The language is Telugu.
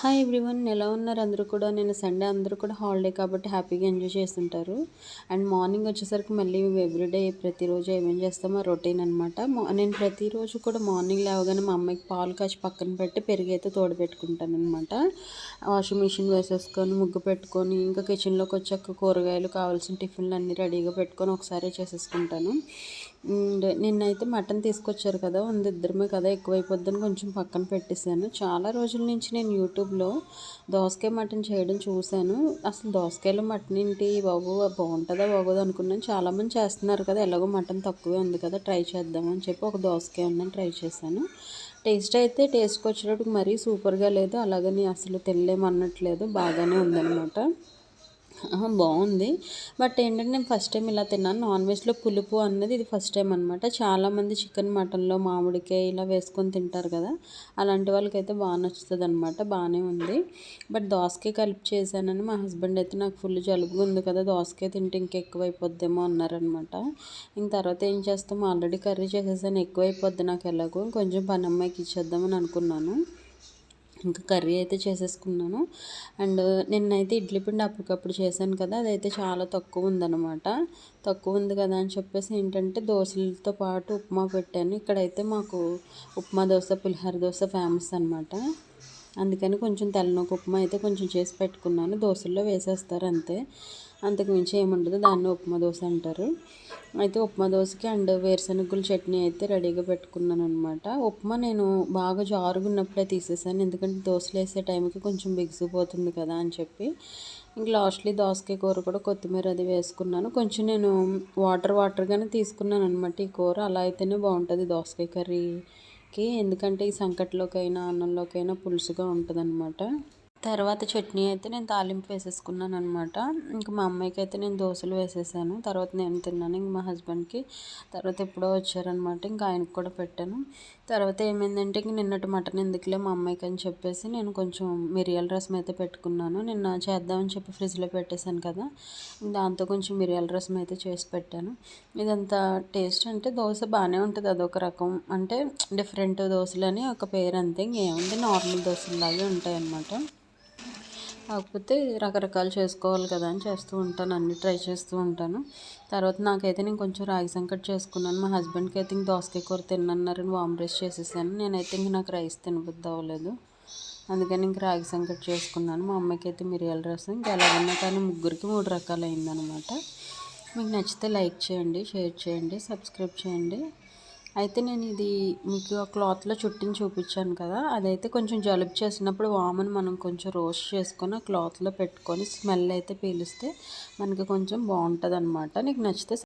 హాయ్ ఎవ్రీవన్ ఎలా ఉన్నారు? అందరూ కూడా నేను సండే అందరూ కూడా హాలిడే కాబట్టి హ్యాపీగా ఎంజాయ్ చేస్తుంటారు. అండ్ మార్నింగ్ వచ్చేసరికి మళ్ళీ ఎవ్రీడే ప్రతిరోజు ఏమేం చేస్తామో రొటీన్ అనమాట నేను ప్రతిరోజు కూడా మార్నింగ్ లేవగానే మా అమ్మాయికి పాలు కాచి పక్కన పెట్టి పెరిగైతే అయితే తోడబెట్టుకుంటాను అనమాట వాషింగ్ మిషన్ వేసేసుకొని ముగ్గు పెట్టుకొని ఇంకా కిచెన్లోకి వచ్చాక కూరగాయలు కావాల్సిన టిఫిన్లు అన్నీ రెడీగా పెట్టుకొని ఒకసారి చేసేసుకుంటాను. నిన్నైతే మటన్ తీసుకొచ్చారు కదా ఉంది ఇద్దరమే కదా ఎక్కువైపోద్దని కొంచెం పక్కన పెట్టేశాను. చాలా రోజుల నుంచి నేను యూట్యూబ్లో దోసకాయ మటన్ చేయడం చూశాను. అసలు దోసకాయలో మటన్ ఏంటి? బాబు బాగుంటుందా బాగోదు అనుకున్నాను. చాలామంది చేస్తున్నారు కదా ఎలాగో మటన్ తక్కువే ఉంది కదా ట్రై చేద్దామని చెప్పి ఒక దోసకాయ ఉందని ట్రై చేశాను. టేస్ట్ అయితే టేస్ట్కి వచ్చేటప్పుడు మరీ సూపర్గా లేదు. అలాగని అసలు తెల్లేమన్నట్లేదు బాగానే ఉందన్నమాట. బాగుంది. బట్ ఏంటంటే నేను ఫస్ట్ టైం ఇలా తిన్నాను. నాన్ వెజ్లో పులుపు అన్నది ఇది ఫస్ట్ టైం అనమాట చాలామంది చికెన్ మటన్లో మామిడికాయ ఇలా వేసుకొని తింటారు కదా. అలాంటి వాళ్ళకైతే బాగా నచ్చుతుంది అనమాట బాగానే ఉంది. బట్ దోసకాయ కలిపి చేశానని మా హస్బెండ్ అయితే నాకు ఫుల్ జలుబుగా ఉంది కదా. దోసకాయ తింటే ఇంకెక్కువ అయిపోద్దేమో అన్నారనమాట ఇంక తర్వాత ఏం చేస్తాం? ఆల్రెడీ కర్రీ చేసేసాను. ఎక్కువైపోద్ది నాకు ఎలాగో. కొంచెం పని అమ్మాయికి ఇచ్చేద్దామని అనుకున్నాను. ఇంకా కర్రీ అయితే చేసేసుకున్నాను. అండ్ నిన్నైతే ఇడ్లీ పిండి అప్పటికప్పుడు చేశాను కదా అదైతే చాలా తక్కువ ఉందన్నమాట. తక్కువ ఉంది కదా అని చెప్పేసి ఏంటంటే దోశలతో పాటు ఉప్మా పెట్టాను. ఇక్కడైతే మాకు ఉప్మా దోశ పులిహోర దోశ ఫేమస్ అనమాట అందుకని కొంచెం తెల్లనొక ఉప్మా అయితే కొంచెం చేసి పెట్టుకున్నాను. దోశల్లో వేసేస్తారు అంతే. అంతకు మించి ఏముండదు దాన్ని ఉప్మా దోశ అంటారు. అయితే ఉప్మా దోశకి అండ్ వేరుశనగల చట్నీ అయితే రెడీగా పెట్టుకున్నాను అనమాట ఉప్మా నేను బాగా జారుగున్నప్పుడే తీసేసాను. ఎందుకంటే దోశలు వేసే టైంకి కొంచెం బిగిసిపోతుంది కదా అని చెప్పి. ఇంకా లాస్ట్లీ దోసకాయ కూర కూడా కొత్తిమీర అది వేసుకున్నాను. కొంచెం నేను వాటర్ వాటర్గానే తీసుకున్నాను అనమాట ఈ కూర. అలా అయితేనే బాగుంటుంది దోసకాయ కర్రీ. ఓకే. ఎందుకంటే ఈ సంకట్లోకైనా అన్నంలోకైనా పులుసుగా ఉంటుంది అనమాట తర్వాత చట్నీ అయితే నేను తాలింపు వేసేసుకున్నాను అనమాట ఇంకా మా అమ్మాయికి అయితే నేను దోశలు వేసేసాను. తర్వాత నేను తిన్నాను. ఇంక మా హస్బెండ్కి తర్వాత ఎప్పుడో వచ్చారనమాట ఇంకా ఆయనకు కూడా పెట్టాను. తర్వాత ఏమైందంటే ఇంక నిన్నటి మటన్ ఎందుకులే మా అమ్మాయికి అని చెప్పేసి నేను కొంచెం మిరియాల రసం అయితే పెట్టుకున్నాను. నిన్న చేద్దామని చెప్పి ఫ్రిడ్జ్లో పెట్టేశాను కదా. దాంతో కొంచెం మిరియాల రసం అయితే చేసి పెట్టాను. ఇదంతా టేస్ట్ అంటే దోశ బాగానే ఉంటుంది. అదొక రకం అంటే డిఫరెంట్ దోశలు అని ఒక పేరు అంతే. ఇంకేముంది? నార్మల్ దోశలాగే ఉంటాయి అన్నమాట కాకపోతే రకరకాలు చేసుకోవాలి కదా అని చేస్తూ ఉంటాను. అన్ని ట్రై చేస్తూ ఉంటాను. తర్వాత నాకైతే నేను కొంచెం రాగి సంకట్ చేసుకున్నాను. మా హస్బెండ్కి అయితే ఇంక దోసకాయ కూర తిన్నన్నారని వామ్ రైస్ చేసేసాను. నేనైతే ఇంక నాకు రైస్ తినబుద్ధి అవ్వలేదు. అందుకని ఇంక రాగి సంకట్ చేసుకున్నాను. మా అమ్మకి అయితే మిరియాల రసం ఇంకా ఎలాగన్నా కానీ ముగ్గురికి మూడు రకాలు అయిందనమాట మీకు నచ్చితే లైక్ చేయండి షేర్ చేయండి సబ్స్క్రైబ్ చేయండి. అయితే నేను ఇది మీకు ఆ క్లాత్లో చుట్టిని చూపించాను కదా అదైతే కొంచెం జలుబు చేసినప్పుడు వామని మనం కొంచెం రోస్ట్ చేసుకొని ఆ క్లాత్లో పెట్టుకొని స్మెల్ అయితే పీలిస్తే మనకి కొంచెం బాగుంటుంది అనమాట నీకు నచ్చితే